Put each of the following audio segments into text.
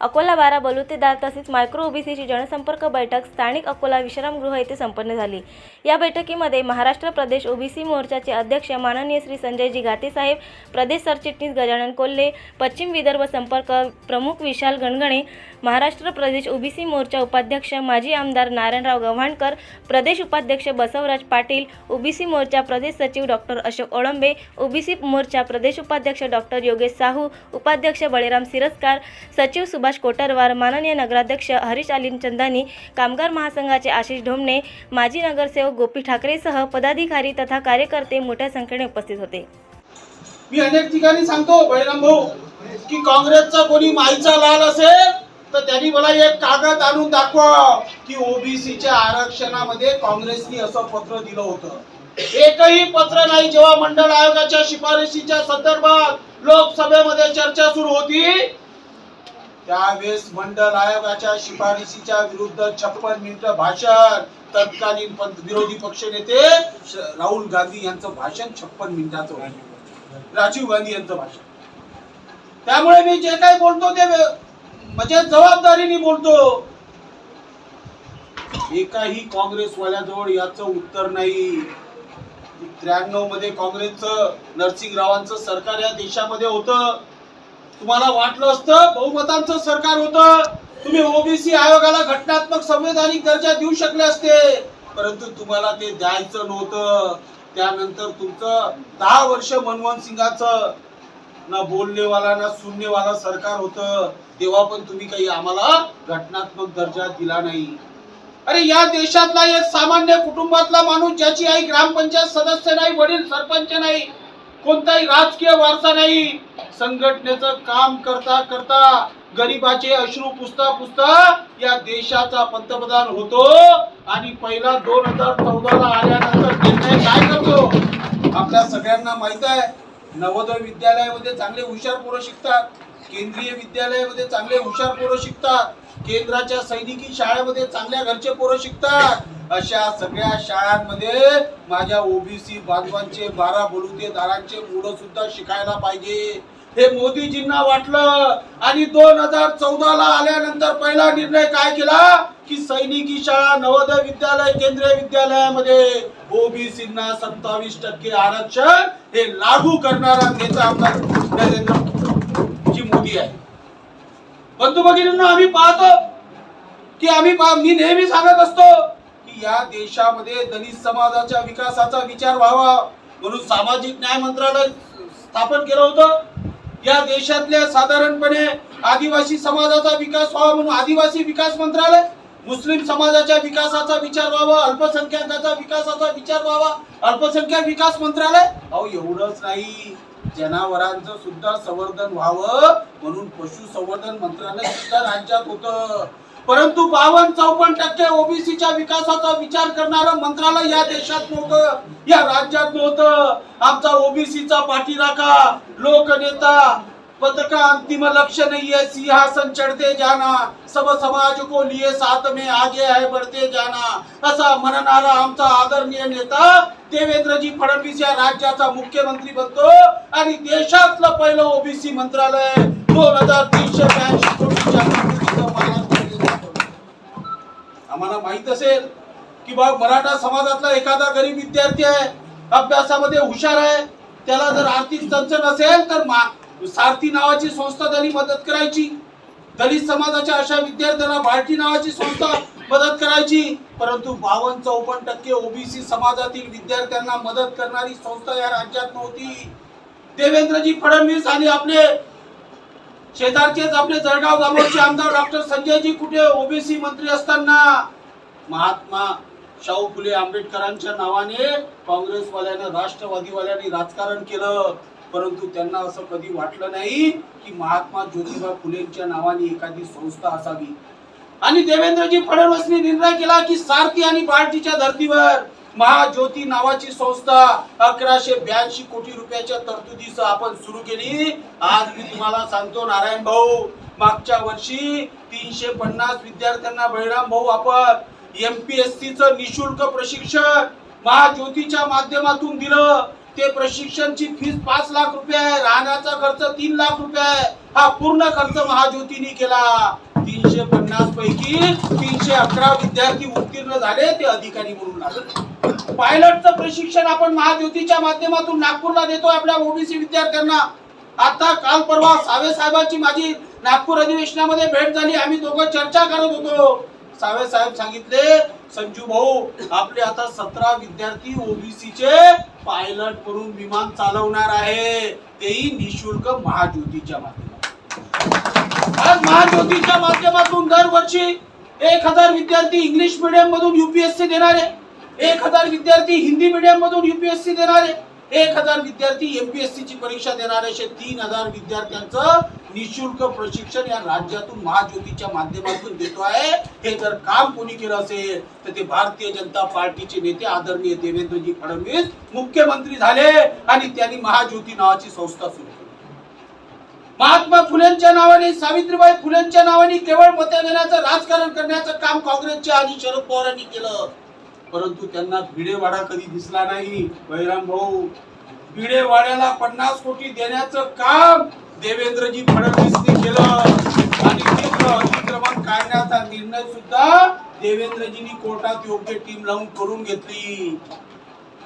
अकोला बारा बलुतेदार तसेच मायक्रो ओबीसीची जनसंपर्क बैठक स्थानिक अकोला विश्रामगृह येथे संपन्न झाली. या बैठकीमध्ये महाराष्ट्र प्रदेश ओबीसी मोर्चाचे अध्यक्ष माननीय श्री संजयजी गातेसाहेब प्रदेश सरचिटणीस गजानन कोल्हे पश्चिम विदर्भ संपर्क प्रमुख विशाल गणगणे महाराष्ट्र प्रदेश ओबीसी मोर्चा उपाध्यक्ष माजी आमदार नारायणराव गव्हाणकर प्रदेश उपाध्यक्ष बसवराज पाटील ओबीसी मोर्चा प्रदेश सचिव डॉक्टर अशोक ओळंबे ओबीसी मोर्चा प्रदेश उपाध्यक्ष डॉक्टर योगेश साहू उपाध्यक्ष बळीराम सिरस्कार सचिव सुभाष सुभाष कोटरवार माननीय नगराध्यक्ष हरीश अलीम चंदानी कामगार महासंघाचे आशिष ढोमणे माजी नगरसेवक गोपी ठाकरेसह पदाधिकारी तथा कार्यकर्ते मोठ्या संख्येने उपस्थित होते. मी अनेक ठिकाणी सांगतो बळीराम भाऊ की काँग्रेसचा कोणी माईचा लाल असेल तर त्यांनी मला एक कागद आणून दाखवा की ओबीसीच्या आरक्षणामध्ये काँग्रेसनी असं पत्र दिलं होतं. एकही पत्र नाही जेव्हा मंडळ आयोगाच्या शिफारशीच्या संदर्भात लोकसभेमध्ये चर्चा सुरू होती त्यावेळेस मंडल आयोगाच्या शिफारशीच्या विरुद्ध छप्पन मिनिट भाषण. तत्कालीन विरोधी पक्षनेते श- राहुल गांधी यांचं भाषण छप्पन मिनिटाचं राजीव गांधी यांचं भाषण. त्यामुळे मी जे काही बोलतो ते म्हणजे जबाबदारीने बोलतो. एकाही काँग्रेसवाल्याजवळ याचं उत्तर नाही. त्र्याण्णवमध्ये काँग्रेसचं नरसिंगरावांचं सरकार या देशामध्ये होतं. तुम्हाला वाटलं असतं बहुमतांचं सरकार होतं. तुम्ही ओबीसी आयोगाला घटनात्मक संवैधानिक दर्जा देऊ शकले असते. परंतु तुम्हाला ते द्यायचं नव्हतं. त्यानंतर तुमचं दहा वर्ष मनमोहन सिंगाचं ना बोलणेवाला ना सुननेवाला सरकार होतं. तेव्हा पण तुम्ही काही आम्हाला घटनात्मक दर्जा दिला नाही. अरे या देशातला एक सामान्य कुटुंबातला माणूस ज्याची आई ग्रामपंचायत सदस्य नाही वडील सरपंच नाही कोणताही राजकीय वारसा नाही. संघटनेचं काम करता करता गरिबाचे अश्रू पुसता पुसता या देशाचा पंतप्रधान होतो आणि पहिला दोन हजार चौदाला आल्यानंतर निर्णय काय करतो? आपल्या सगळ्यांना माहीत आहे नवोदय विद्यालयामध्ये चांगले हुशार पोरं शिकतात केंद्रीय विद्यालयामध्ये चांगले हुशार पोरं शिकतात. केंद्राच्या सैनिकी शाळेमध्ये चांगल्या घरचे पोरं शिकतात. अशा सगळ्या शाळांमध्ये माझ्या ओबीसी बांधवांचे बारा बलुतेदारांचे मुलं सुद्धा शिकायला पाहिजे. हे मोदीजींना वाटलं आणि दोन हजार चौदा ला आल्यानंतर पहिला निर्णय काय केला? की सैनिकी शाळा नवोदय विद्यालय केंद्रीय विद्यालयामध्ये ओबीसींना सत्तावीस टक्के आरक्षण हे लागू करणारा नेता आमदार नरेंद्र जी मोदी आहे. बंधू भगिनींना आम्ही पाहतो की आम्ही मी नेहमी सांगत असतो की या देशामध्ये दलित समाजाच्या विकासाचा विचार व्हावा म्हणून सामाजिक न्याय मंत्रालय स्थापन केलं होतं. या देशातल्या साधारणपणे आदिवासी समाजाचा विकास व्हावा म्हणून आदिवासी विकास मंत्रालय मुस्लिम समाजाच्या विकासाचा विचार व्हावा अल्पसंख्याकाचा विकासाचा विचार व्हावा अल्पसंख्याक विकास मंत्रालय. अहो एवढंच नाही. जनावरांचं सुद्धा संवर्धन व्हावं म्हणून पशुसंवर्धन मंत्रालय सुद्धा राज्यात होतं. परंतु बावन्न चौपन्न टक्के ओबीसीच्या विकासाचा विचार करणारं मंत्रालय या देशात नव्हतं. या राज्यात नव्हतं. आमचा ओबीसीचा पाठीराखा लोकनेता पदका अंतिम लक्ष्य नहीं है सिंहासन चढ़ते जाना. सब समाज को लिए साथ में आगे है बढ़ते जाना. असा म्हणणारा आमचा आदरणीय नेता देवेंद्रजी फडणवीस या राज्याचा मुख्यमंत्री बनतो आणि देशातलं पहिलं ओबीसी मंत्रालय दोन हजार तीनशे ब्याऐंशी कोटीच्या आम्हाला माहीत असेल की बा मराठा समाजातला एखादा गरीब विद्यार्थी आहे अभ्यासामध्ये हुशार आहे त्याला जर आर्थिक चंचन असेल तर मा- सारथी नावाची संस्था त्यांनी मदत करायची. दलित समाजाच्या अशा विद्यार्थ्यांना भारती नावाची संस्था मदत करायची. परंतु बावन्न चौपन्न टक्के ओबीसी समाजातील विद्यार्थ्यांना मदत करणारी संस्था या राज्यात नव्हती. देवेंद्रजी फडणवीस आणि आपले शेजारचेच आपले जळगाव जामोदचे आमदार डॉक्टर संजयजी कुठे ओबीसी मंत्री असताना? महात्मा शाहू फुले आंबेडकरांच्या नावाने काँग्रेसवाल्यानं राष्ट्रवादीवाल्यांनी राजकारण केलं. परंतु त्यांना असं कधी वाटलं नाही की महात्मा ज्योतिबा फुलेंच्या नावाने एखादी संस्था असावी. आणि देवेंद्रजी फडणवीसने निर्णय केला की सारथी आणि बार्टीच्या धर्तीवर महाज्योती नावाची संस्था अकराशे ब्याऐंशी कोटी रुपयाच्या तरतुदीसह आपण सुरू केली. आज मी तुम्हाला सांगतो नारायण भाऊ मागच्या वर्षी तीनशे पन्नास विद्यार्थ्यांना बहिराम भाऊ आपण एमपीएससी च निशुल्क प्रशिक्षण महाज्योतीच्या माध्यमातून दिलं. ते प्रशिक्षणची फीस पाच लाख रुपये आहे. राहण्याचा खर्च तीन लाख रुपये आहे. हा पूर्ण खर्च महाज्योतीने केला. तीनशे पन्नास पैकी तीनशे अकरा विद्यार्थी उत्तीर्ण झाले ते अधिकारी म्हणून आले. पायलटचं प्रशिक्षण आपण महाज्योतीच्या माध्यमातून नागपूरला देतो आपल्या ओबीसी विद्यार्थ्यांना. आता काल परवा सावे साहेबांची माझी नागपूर अधिवेशनामध्ये भेट झाली. आम्ही दोघं चर्चा करत होतो. सावे साहेब सांगितले संजू भाऊ आपले आता सतरा विद्यार्थी ओबीसीचे पायलट म्हणून विमान चालवणार आहे. तेही निशुल्क महाज्योतीच्या माध्यमातून. आज महाज्योतीच्या माध्यमातून दरवर्षी एक हजार विद्यार्थी इंग्लिश मीडियम मधून युपीएससी देणारे एक हजार विद्यार्थी हिंदी मीडियम मधून युपीएससी देणारे एक हजार विद्यार्थी एमपीएससी ची परीक्षा देणारे असे तीन हजार विद्यार्थ्यांचं निशुल्क प्रशिक्षण या राज्यातून महाज्योतीच्या माध्यमातून देतो आहे. हे जर काम कोणी केलं असेल तर ते भारतीय जनता पार्टीचे नेते आदरणीय देवेंद्रजी फडणवीस मुख्यमंत्री झाले आणि त्यांनी महाज्योती नावाची संस्था सुरू केली. महात्मा फुलेंच्या नावाने सावित्रीबाई फुलेंच्या नावाने केवळ मते देण्याचं राजकारण करण्याचं काम काँग्रेसचे आधी शरद पवारांनी केलं. परंतु त्यांना भिडेवाडा कधी दिसला नाही बैराम भाऊ. भिडेवाड्याला पन्नास कोटी देण्याचं काम देवेंद्रजी फडणवीसनी केलं. आणि अतिक्रमण काढण्याचा निर्णय सुद्धा देवेंद्रजींनी कोर्टात योग्य टीम लावून करून घेतली.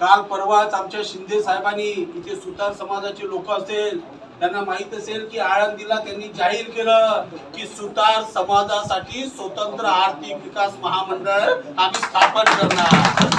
काल परवाच आमच्या शिंदे साहेबांनी इथे सुतार समाजाचे लोक असेल त्यांना माहीत असेल की आळंदीला त्यांनी जाहीर केलं की सुतार समाजासाठी स्वतंत्र आर्थिक विकास महामंडळ आम्ही स्थापन करणार.